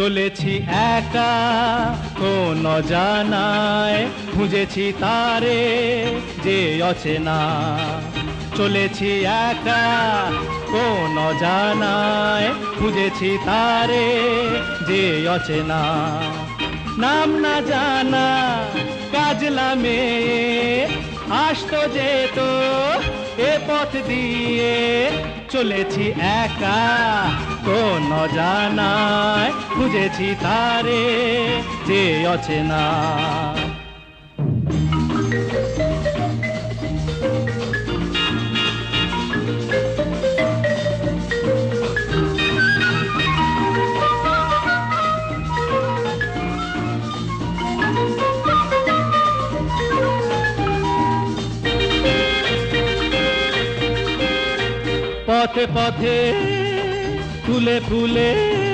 চলেছি একা, কোন জানায়, খুঁজেছি তারে যে অচেনা। চলেছি একা, কোন জানায়, খুঁজেছি তারে যে অচেনা। নাম না জানা, কাজলা মেয়ে, আসতো যেত এ পথ দিয়ে। চলেছি একা কোন জানায় খুঁজেছি তারে যে অচেনা পথে পথে फूले फूले।